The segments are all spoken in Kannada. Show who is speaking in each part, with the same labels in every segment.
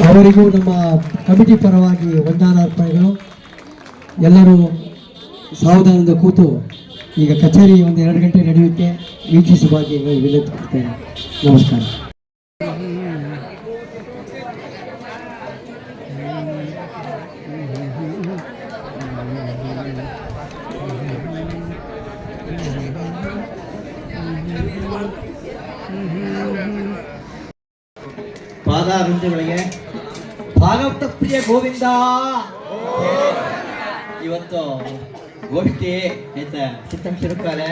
Speaker 1: ಅವರಿಗೂ ನಮ್ಮ ಕಮಿಟಿ ಪರವಾಗಿ ವಂದನಾರ್ಪಣೆಗಳು ಎಲ್ಲರೂ ಸಾವಧಾನದ ಕೂತು ಈಗ ಕಚೇರಿ ಒಂದು ಎರಡು ಗಂಟೆ ನಡೆಯುತ್ತೆ. ವೀಕ್ಷಿಸುವಾಗಿ ವಿನಂತಿಸುತ್ತೇನೆ ನಮಸ್ಕಾರ.
Speaker 2: ಗೋವಿಂದ. ಇವತ್ತು ಗೋಷ್ಠಿ ಆಯ್ತಾ ಶಿರುಕಾಲೆ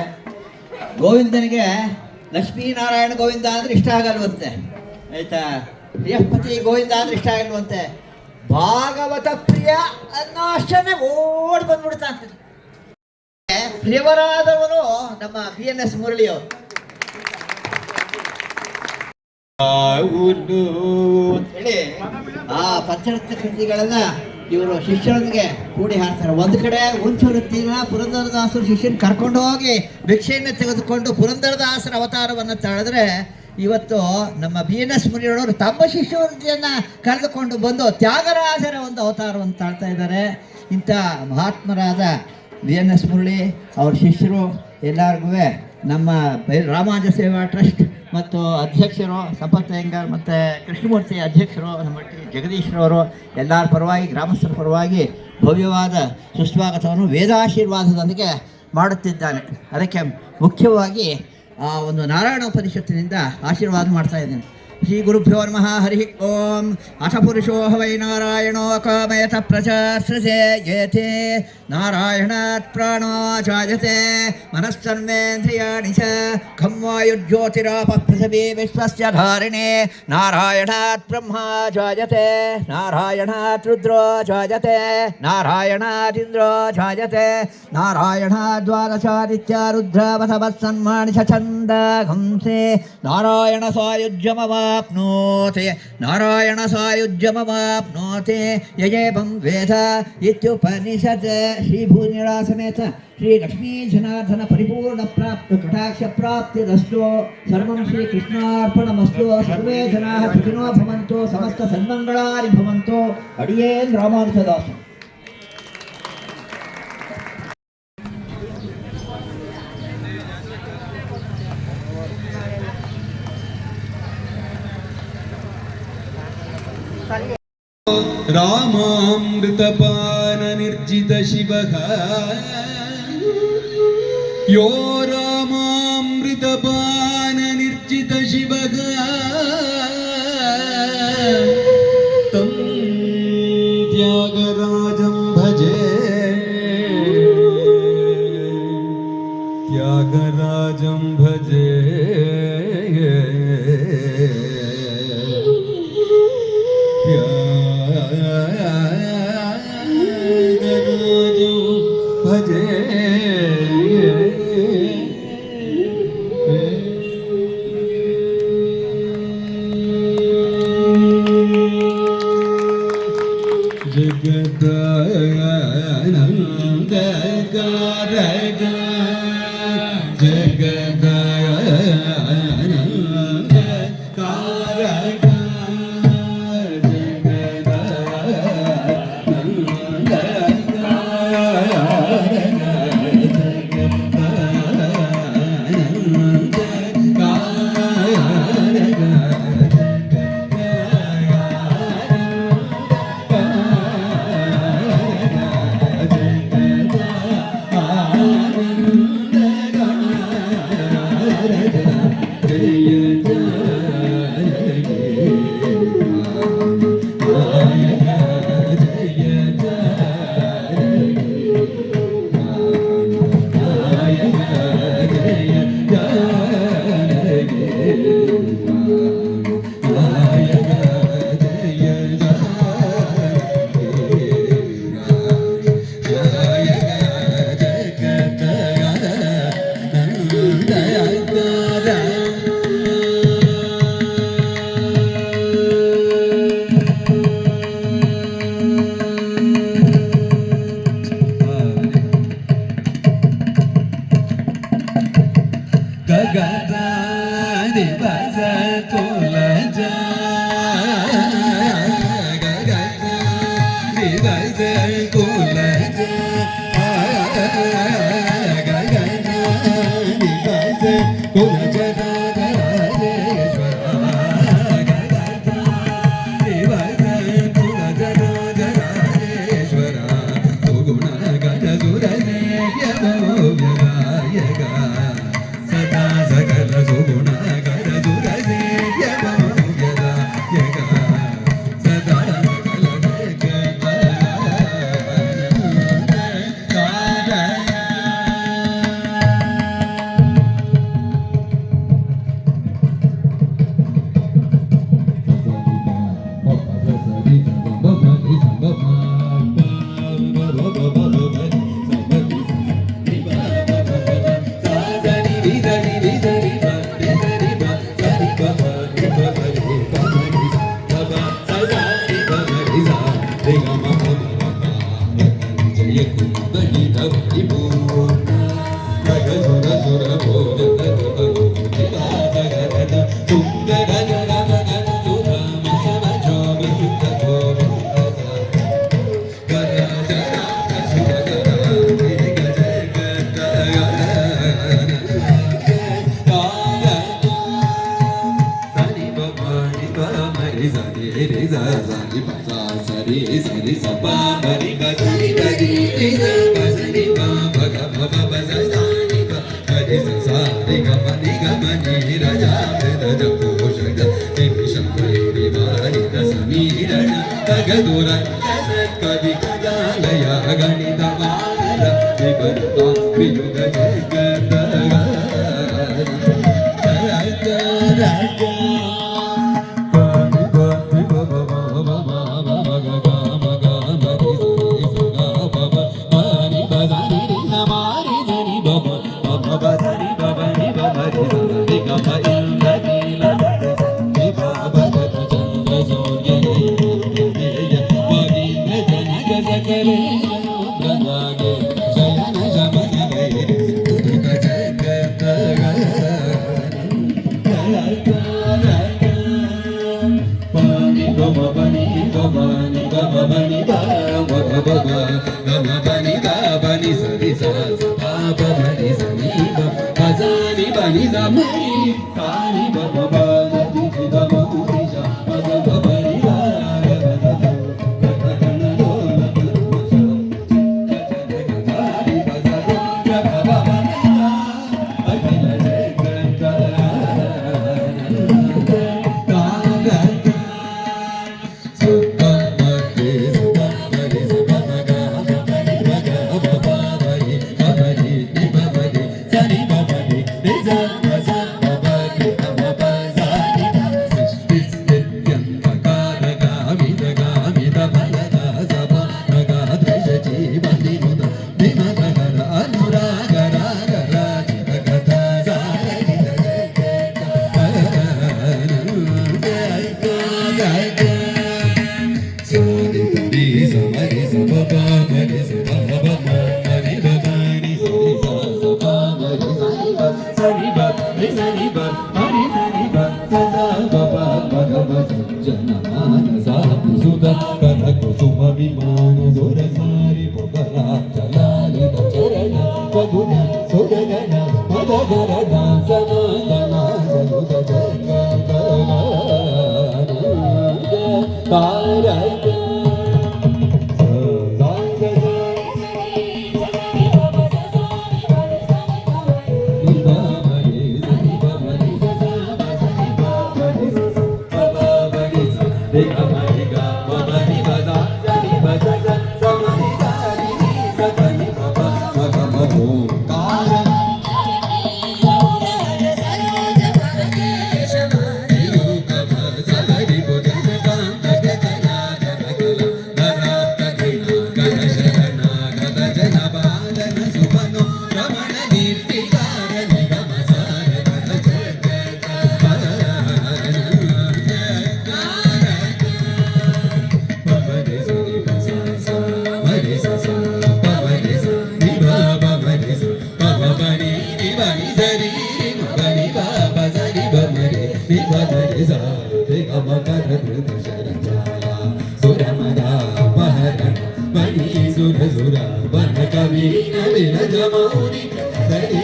Speaker 2: ಗೋವಿಂದನಿಗೆ ಲಕ್ಷ್ಮೀನಾರಾಯಣ ಗೋವಿಂದ ಅಂದ್ರೆ ಇಷ್ಟ ಆಗಲ್ವಂತೆ. ಆಯ್ತಾ? ಬೃಹಸ್ಪತಿ ಗೋವಿಂದ ಅಂದ್ರೆ ಇಷ್ಟ ಆಗಲ್ವಂತೆ. ಭಾಗವತ ಪ್ರಿಯ ಅನ್ನೋ ಅಷ್ಟೇ ಓಡ್ ಬಂದ್ಬಿಡ್ತಾ ಅಂತ ಪ್ರಿಯವರಾದವನು ನಮ್ಮ ಬಿ ಎನ್ ಎಸ್ ಮುರಳಿಯವರು. ಹೇಳಿ. ಆ ಪಂಚರತ್ನ ಕೃತಿಗಳನ್ನ ಇವರು ಶಿಷ್ಯರೊಂದಿಗೆ ಕೂಡಿ ಹಾಡ್ತಾರೆ. ಒಂದು ಕಡೆ ಉಂಚುವೃತ್ತಿನ ಪುರಂದರದಾಸರು ಶಿಷ್ಯನ ಕರ್ಕೊಂಡು ಹೋಗಿ ಭಿಕ್ಷೆಯನ್ನು ತೆಗೆದುಕೊಂಡು ಪುರಂದರದಾಸರ ಅವತಾರವನ್ನು ತಾಳಿದ್ರೆ ಇವತ್ತು ನಮ್ಮ ಬಿ ಎನ್ ಎಸ್ ಮುನಿಯವರು ತಮ್ಮ ಶಿಷ್ಯವೃತ್ತಿಯನ್ನ ಕರೆದುಕೊಂಡು ಬಂದು ತ್ಯಾಗರಾಜರ ಒಂದು ಅವತಾರವನ್ನು ತಾಳ್ತಾ ಇದ್ದಾರೆ. ಇಂಥ ಮಹಾತ್ಮರಾದ ಬಿ ಎನ್ ಎಸ್ ಮುರಳಿ ಅವ್ರ ಶಿಷ್ಯರು ಎಲ್ಲರಿಗೂ ನಮ್ಮ ರಾಮಾಜ ಸೇವಾ ಟ್ರಸ್ಟ್ ಮತ್ತು ಅಧ್ಯಕ್ಷರು ಸಂಪತ್ ಅಯ್ಯಂಗಾರ್ ಮತ್ತು ಕೃಷ್ಣಮೂರ್ತಿ ಅಧ್ಯಕ್ಷರು ನಮ್ಮ ಜಗದೀಶ್ರವರು ಎಲ್ಲರ ಪರವಾಗಿ, ಗ್ರಾಮಸ್ಥರ ಪರವಾಗಿ ಭವ್ಯವಾದ ಸುಸ್ವಾಗತವನ್ನು ವೇದಾಶೀರ್ವಾದದೊಂದಿಗೆ ಮಾಡುತ್ತಿದ್ದಾನೆ ಅದಕ್ಕೆ ಮುಖ್ಯವಾಗಿ ಆ ಒಂದು ನಾರಾಯಣ ಉಪನಿಷತ್ತಿನಿಂದ ಆಶೀರ್ವಾದ ಮಾಡ್ತಾ ಇದ್ದೇನೆ. ಶ್ರೀ ಗುರುಭ್ಯೋ ನಮಃ, ಹರಿ ಓಂ. ಅಥ ಪುರುಷೋ ವೈ ನಾರಾಯಣೋ ಕಾಮಯತ ಪ್ರಚಾಶ್ರಸೇ ಜಾಯತೆ नारायणात् मनस्तन्मेन्द्रिया जायते मनस्सन्मेन्द्रियाणि विश्व धारिणे, नारायणात् ब्रह्मा जायते नारायणात् रुद्रो जायते नारायणादिन्द्रो जायते नारायण रुद्रवसवत्सन्माणि च नारायण नारायणसायुज्यमवाप्नोति नारायणसायुज्यमवाप्नोति यजेपं वेद इतुपनिषद श्री भूमिरासमेत श्री लक्ष्मीजनार्दन परिपूर्ण प्राप्त श्रीभूनिरासने च श्रीलक्ष्मीजनार्दनपरिपूर्णप्राप्तकटाक्षप्राप्तिरस्तु सर्वं श्रीकृष्णार्पणमस्तु। सर्वे जनाः सुखिनो भवन्तु, समस्त समस्तसन्मङ्गलानि भवन्तु। अडिये रामानुजदासम् रामामृतपा जित
Speaker 3: शिवः यो रामामृतपाननिर्जितशिवग तं त्यागराजं भजे त्यागराजं भजे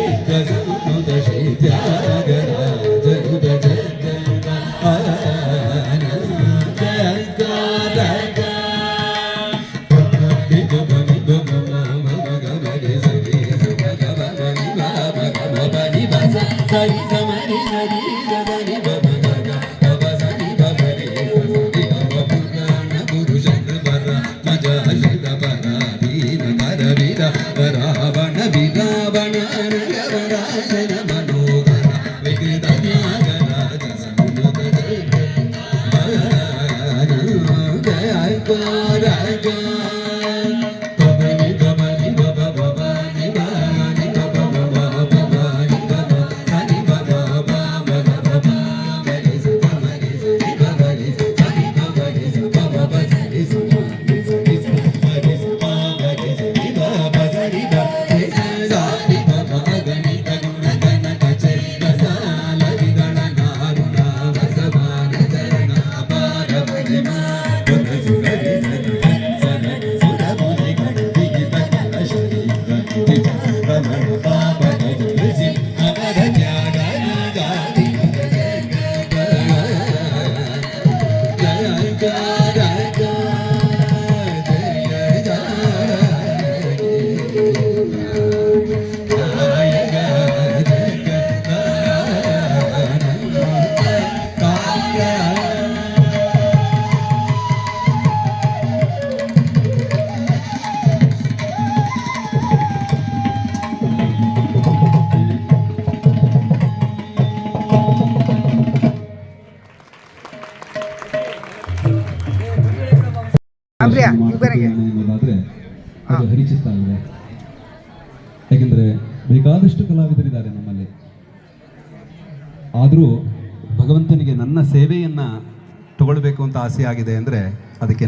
Speaker 4: Yes.
Speaker 3: ಕುಬೇರಿಗೆ ಅದು ಬೇಕಾದಷ್ಟು ಕಲಾವಿದರಿದ್ದಾರೆ ನಮ್ಮಲ್ಲಿ. ಆದರೂ ಭಗವಂತನಿಗೆ ನನ್ನ ಸೇವೆಯನ್ನು ತಗೊಳ್ಬೇಕು ಅಂತ ಆಸೆ ಆಗಿದೆ ಅಂದರೆ ಅದಕ್ಕೆ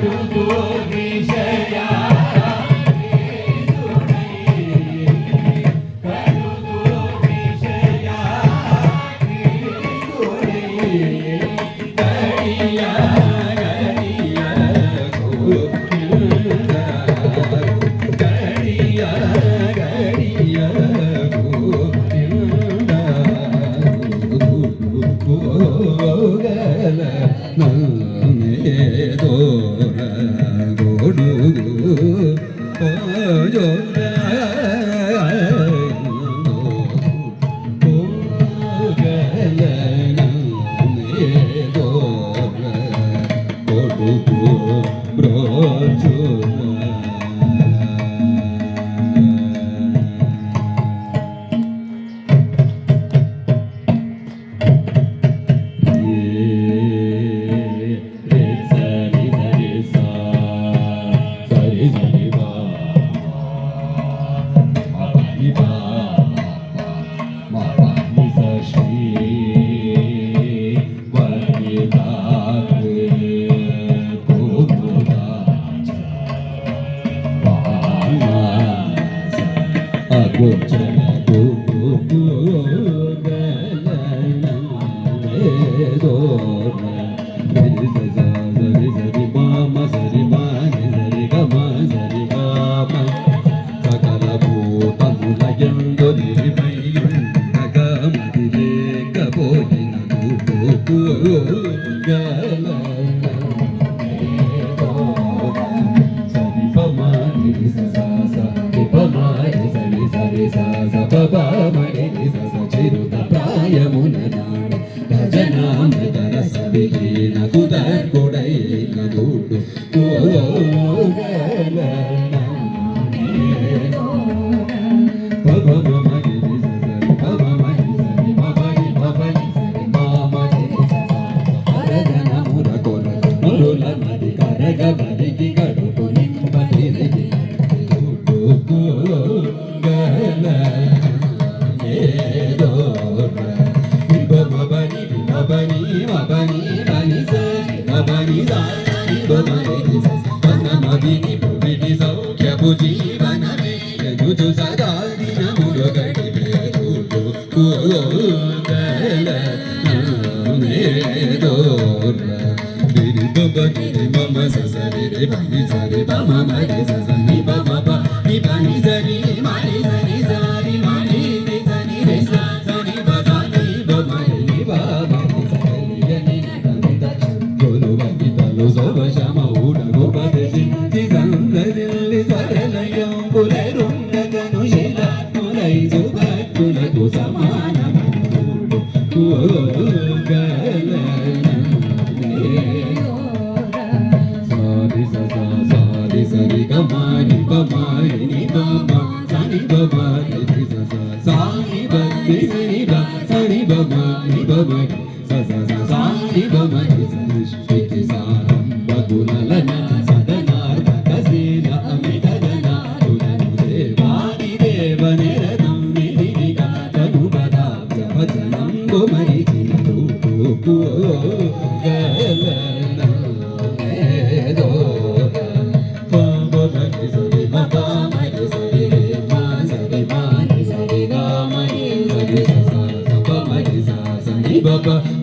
Speaker 3: perguntou amor. not banging. భక్తులకు సమానము సారి సారి సరి గమాని బమాని బాబా సరి బాబా సారి భక్తి సరి బా సరి బమాని బమాని Baba.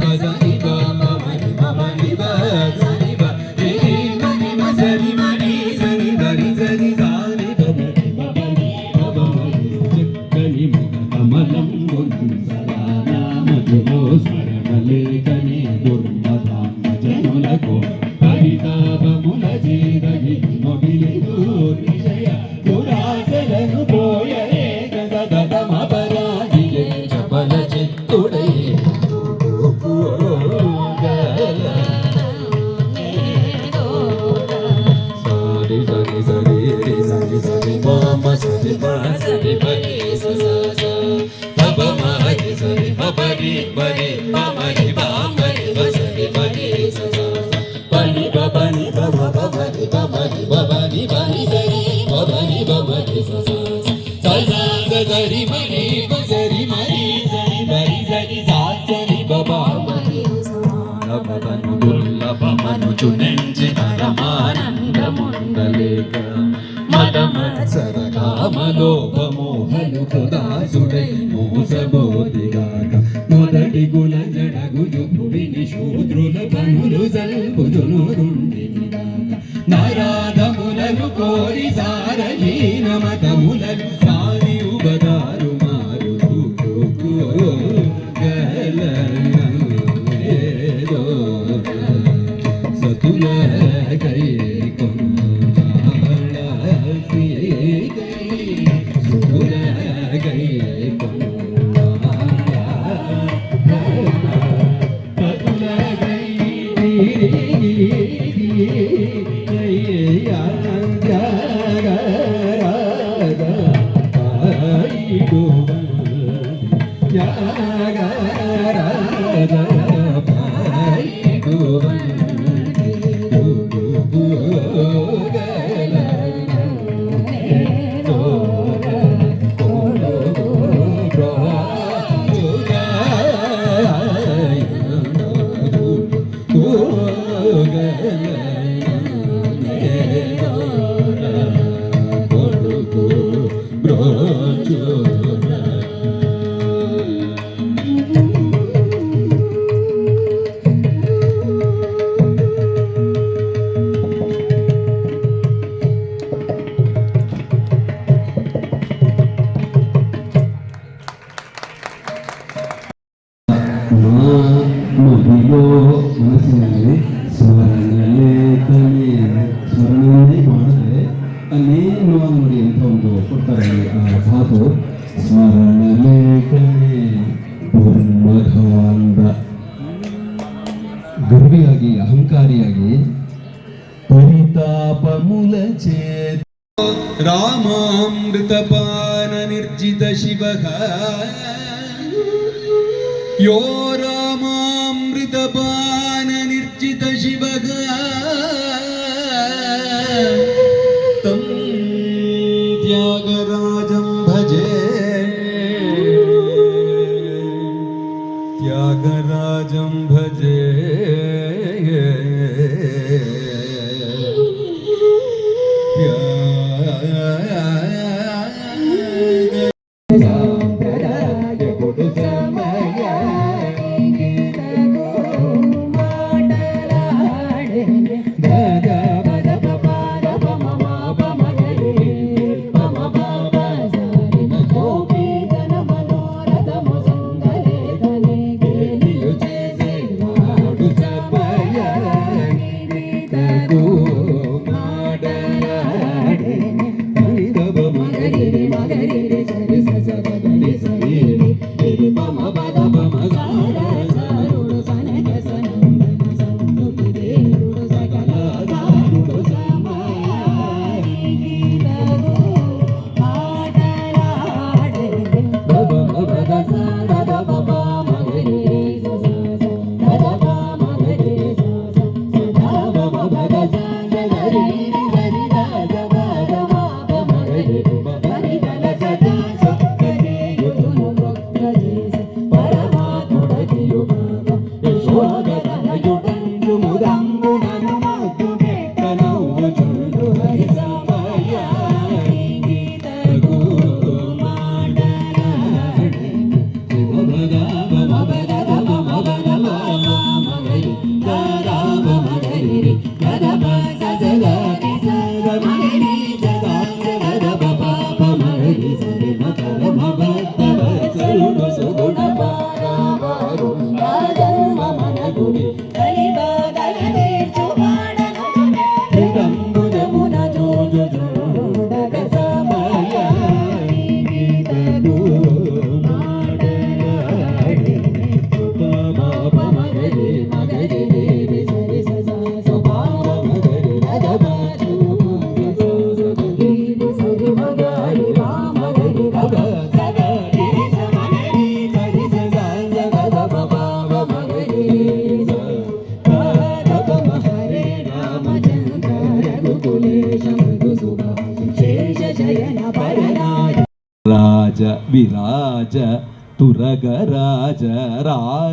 Speaker 3: కామలోపమోహనుదాసుడై మోసబోదిగాక మొదటి గుల జడగు జుభుడిని శూద్రుల పనులు జల్పుదును రుండినిగాక నరాధములను కోరి సారహీన మతములను సారి Yeah. పాపముల చేత
Speaker 4: రామామృతపాన నిర్జిత
Speaker 3: శివ యో రామామృతపాన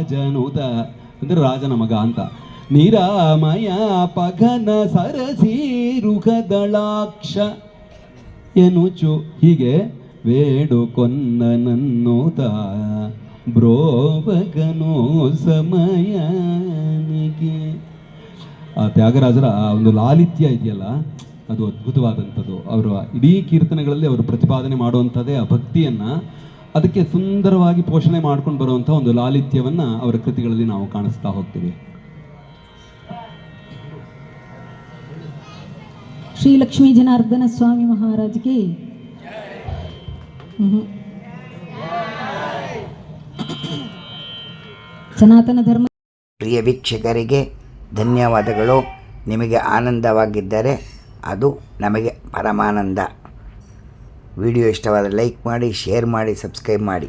Speaker 3: ರಾಜನುದ ಅಂದ್ರೆ ರಾಜನ ಮಗ ಅಂತ. ನಿರಾಮಯ ಪಗನ ಸರಸೀರುಗದಳಾಕ್ಷ ಎನುಚು. ಹೀಗೆ ವೇಡು ವೇಡುಕೊನ್ನನನ್ನುತ ಬ್ರೋಬಗನೋ ಸಮಯನಿಗೆ. ಆ ತ್ಯಾಗರಾಜರ ಒಂದು ಲಾಲಿತ್ಯ ಇದೆಯಲ್ಲ, ಅದು ಅದ್ಭುತವಾದಂಥದ್ದು. ಅವರು ಇಡೀ ಕೀರ್ತನೆಗಳಲ್ಲಿ ಅವರು ಪ್ರತಿಪಾದನೆ ಮಾಡುವಂಥದ್ದೇ ಆ ಭಕ್ತಿಯನ್ನ ಅದಕ್ಕೆ ಸುಂದರವಾಗಿ ಪೋಷಣೆ ಮಾಡ್ಕೊಂಡು ಬರುವಂಥ ಒಂದು ಲಾಲಿತ್ಯವನ್ನ ಅವರ ಕೃತಿಗಳಲ್ಲಿ ನಾವು ಕಾಣಿಸ್ತಾ ಹೋಗ್ತೀವಿ.
Speaker 4: ಶ್ರೀ ಲಕ್ಷ್ಮೀ ಜನಾರ್ದನ ಸ್ವಾಮಿ ಮಹಾರಾಜ್ಗೆ. ಸನಾತನ ಧರ್ಮ
Speaker 5: ಪ್ರಿಯ ವೀಕ್ಷಕರಿಗೆ ಧನ್ಯವಾದಗಳು. ನಿಮಗೆ ಆನಂದವಾಗಿದ್ದರೆ ಅದು ನಮಗೆ ಪರಮಾನಂದ. ವಿಡಿಯೋ ಇಷ್ಟವಾದರೆ ಲೈಕ್ ಮಾಡಿ ಶೇರ್ ಮಾಡಿ ಸಬ್ಸ್ಕ್ರೈಬ್ ಮಾಡಿ.